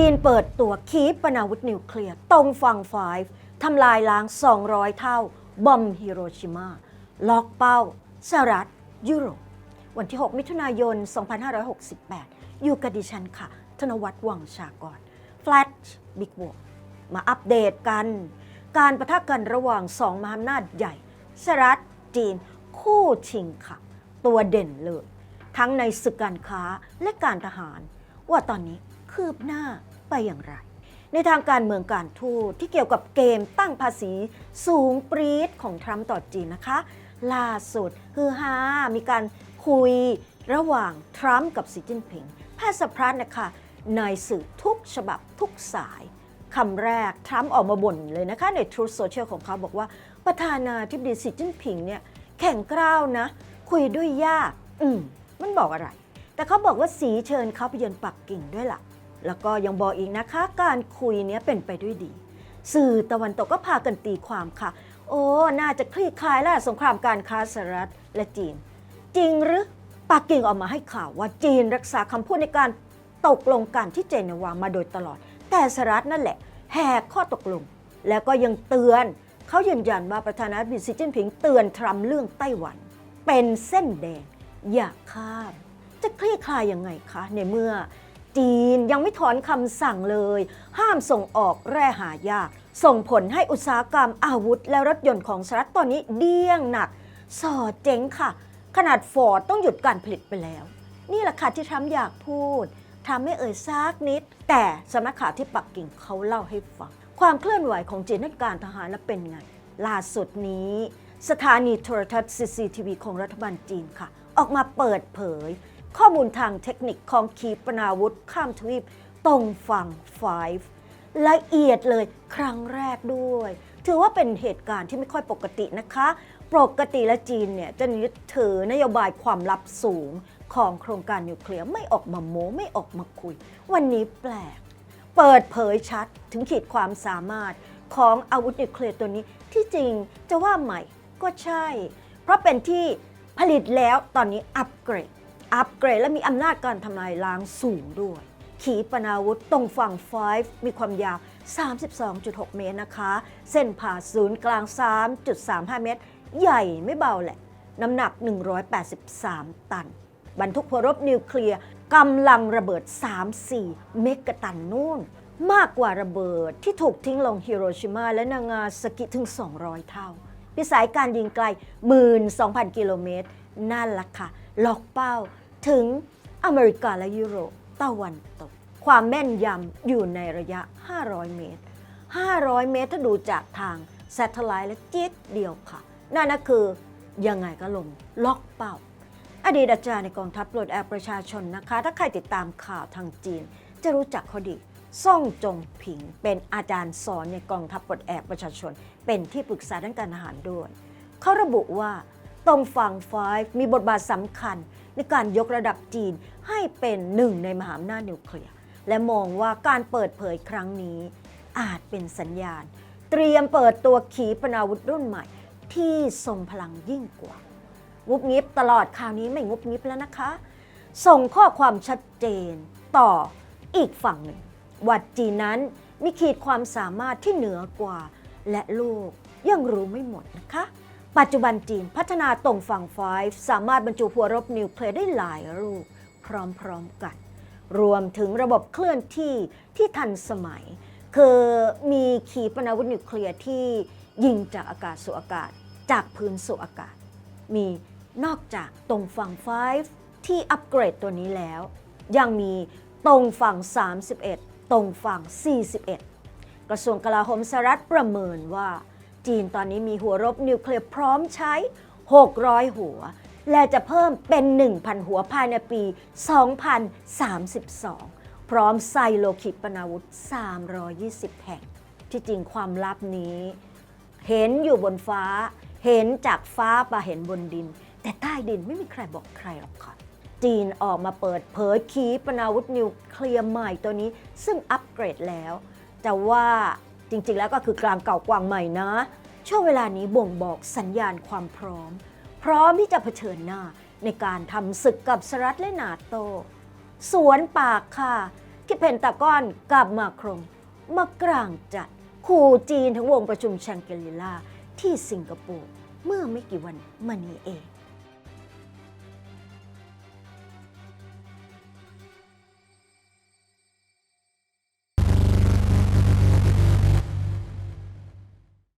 จีนเปิดตัวขีปนาวุธนิวเคลียร์ตรงฝั่งไฟฟ์ทำลายล้าง 200 เท่า บอมฮิโรชิมา ล็อกเป้าสหรัฐยุโรป วันที่ 6 มิถุนายน 2568 อยู่กับดิฉันค่ะ ธนวัฒน์วังชากร Flash Big w a r มาอัปเดตกัน การประทะกันระหว่างสองมหาอำนาจใหญ่สหรัฐจีน คู่ชิงค่ะ ตัวเด่นเลย ทั้งในศึกการค้าและการทหาร ว่าตอนนี้คืบหน้า ไปอย่างไร ในทางการเมืองการทูตที่เกี่ยวกับเกมตั้งภาษีสูงปรี๊ดของทรัมป์ต่อจีนนะคะ ล่าสุดคือฮามีการคุยระหว่างทรัมป์กับสีจิ้นผิงแพทย์สะพรัตน์นะคะในสื่อทุกฉบับทุกสายคำแรกทรัมป์ออกมาบ่นเลยนะคะใน Truth Social ของเขาบอกว่า ประธานาธิบดีสีจิ้นผิงเนี่ยแข่งกร้าวนะ คุยด้วยยาก อืม มันบอกอะไร แต่เขาบอกว่าสีเชิญเขาไปเยือนปักกิ่งด้วยล่ะ แล้วก็ยังบอกอีกนะคะ การคุยเนี้ยเป็นไปด้วยดี สื่อตะวันตกก็พากันตีความค่ะ โอ้ น่าจะคลี่คลายแล้วสงครามการค้าสหรัฐและจีน จริงหรือปักกิ่งออกมาให้ข่าวว่าจีนรักษาคำพูดในการตกลงกันที่เจนีวามาโดยตลอด แต่สหรัฐนั่นแหละ แหกข้อตกลง แล้วก็ยังเตือนเขายืนยันว่าประธานาธิบดีสีจิ้นผิงเตือนทรัมป์เรื่องไต้หวัน เป็นเส้นแดงอย่าข้ามจะคลี่คลายยังไงคะ ในเมื่อ จีนยังไม่ถอนคำสั่งเลย ห้ามส่งออกแร่หายาก ส่งผลให้อุตสาหกรรมอาวุธ และรถยนต์ของสหรัฐตอนนี้เดี้ยงหนัก สอดเจ๊งค่ะ ขนาดฟอร์ดต้องหยุดการผลิตไปแล้ว นี่แหละค่ะที่ทรัมป์อยากพูดทำไม่เอ่ยซากนิด แต่สำนักข่าวที่ปักกิ่งเขาเล่าให้ฟัง ความเคลื่อนไหวของจีนด้านการทหารนั้นเป็นไง ล่าสุดนี้ สถานีโทรทัศน์ CCTV ของรัฐบาลจีนค่ะ ออกมาเปิดเผย ข้อมูลทางเทคนิคของขีปนาวุธข้ามทวีปตรงฝั่ง 5 ละเอียดเลยครั้งแรกด้วย ถือว่าเป็นเหตุการณ์ที่ไม่ค่อยปกตินะคะ ปกติและจีนเนี่ยจะยึดถือนโยบายความลับสูงของโครงการนิวเคลียร์ไม่ออกมาโม้ไม่ออกมาคุย วันนี้แปลก เปิดเผยชัดถึงขีดความสามารถของอาวุธนิวเคลียร์ตัวนี้ที่จริงจะว่าใหม่ก็ใช่ เพราะเป็นที่ผลิตแล้วตอนนี้อัปเกรด อัปเกรดและมีอำนาจการทำลายล้างสูงด้วย ขีปนาวุธตรงฝั่ง 5 มีความยาว 32.6 เมตรนะคะ เส้นผ่าศูนย์กลาง 3.35 เมตร ใหญ่ไม่เบาแหละ น้ำหนัก 183 ตัน บรรทุกหัวรบนิวเคลียร์กำลังระเบิด 3-4 เมกะตันนู่น มากกว่าระเบิดที่ถูกทิ้งลงฮิโรชิมาและนางาซากิถึง 200 เท่าพิสัยการยิงไกล 12,000 กิโลเมตรนั่นล่ะค่ะ ล็อกเป้า ถึงอเมริกาและยุโรปตะวันตก ความแม่นยำอยู่ในระยะ 500 เมตร 500 เมตรถ้าดูจากทาง s a t e l l i t e และจิ๊ดเดียวค่ะ นั่นนะคือยังไงก็ลงล็อกเป้า อดีตอาจารย์ในกองทัพปลดแอกประชาชนนะคะ ถ้าใครติดตามข่าวทางจีน จะรู้จักเขาดีซ่องจงผิงเป็นอาจารย์สอนในกองทัพปลดแอกประชาชน เป็นที่ปรึกษาด้านการทหารด้วย เขาระบุว่า ตรงฝั่งไฟมีบทบาทสำคัญ ในการยกระดับจีนให้เป็นหนึ่งในมหาอำนาจนิวเคลียร์ และมองว่าการเปิดเผยครั้งนี้ อาจเป็นสัญญาณ เตรียมเปิดตัวขีปนาวุธรุ่นใหม่ ที่ทรงพลังยิ่งกว่า งุบงิบตลอดคราวนี้ไม่งุบงิบแล้วนะคะ ส่งข้อความชัดเจนต่ออีกฝั่งหนึ่งว่าจีนนั้นมีขีดความสามารถที่เหนือกว่า และโลกยังรู้ไม่หมดนะคะ ปัจจุบันจีนพัฒนาตรงฝั่งไฟสามารถบรรจุหัวรบนิวเคลียร์ได้หลายลูกพร้อมๆกัน รวมถึงระบบเคลื่อนที่ที่ทันสมัย คือมีขีปนาวุธนิวเคลียร์ที่ยิงจากอากาศสู่อากาศ จากพื้นสู่อากาศ มีนอกจากตรงฝั่ง5ที่อัปเกรดตัวนี้แล้ว ยังมีตรงฝั่ง 31 ตรงฝั่ง 41 กระทรวงกลาโหมสหรัฐประเมินว่า จีนตอนนี้มีหัวรบนิวเคลียร์พร้อมใช้ 600 หัว และจะเพิ่มเป็น 1,000 หัวภายในปี 2032 พร้อมไซโลขีปนาวุธ 320 แห่ง ที่จริงความลับนี้ เห็นอยู่บนฟ้า เห็นจากฟ้าไปเห็นบนดิน แต่ใต้ดินไม่มีใครบอกใครหรอกค่ะจีนออกมาเปิดเผยขีปนาวุธนิวเคลียร์ใหม่ตัวนี้ ซึ่งอัปเกรดแล้วแต่ว่า จริงๆ แล้วก็คือกลางเก่ากวางใหม่นะ ช่วงเวลานี้บ่งบอกสัญญาณความพร้อม พร้อมที่จะเผชิญหน้าในการทำศึกกับสหรัฐและนาโต สวนปากค่ะ ที่เพนตากอนกับมาครงมากลางจัดคู่จีนทั้งวงประชุมแชงเกริลาที่สิงคโปร์เมื่อไม่กี่วันมานี้เอง